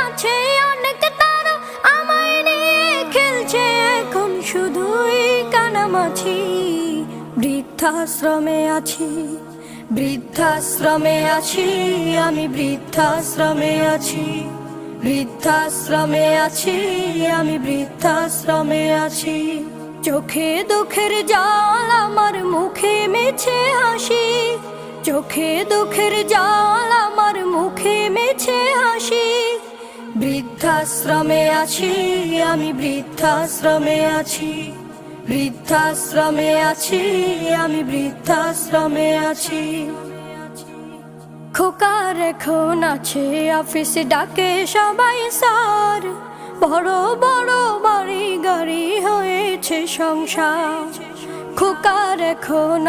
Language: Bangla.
আছে খেলছে। এখন শুধুই বৃদ্ধাশ্রমে আছি বৃদ্ধাশ্রমে আছি, আমি বৃদ্ধাশ্রমে আছি বৃদ্ধাশ্রমে আছি, আমি বৃদ্ধাশ্রমে আছি। চোখে দুঃখের জল আমার মুখে মেছে হাসি চোখে দুঃখের জল আমার মুখে মেছে হাসি। বৃদ্ধাশ্রমে আছি, আমি বৃদ্ধাশ্রমে আছি। বৃদ্ধাশ্রমে আছি, আমি বৃদ্ধাশ্রমে আছি। খোকার এখন আছে, অফিসে ডাকে সবাই স্যার বড় বড় বাড়ি গাড়ি হয়েছে সংসার। খোকার এখন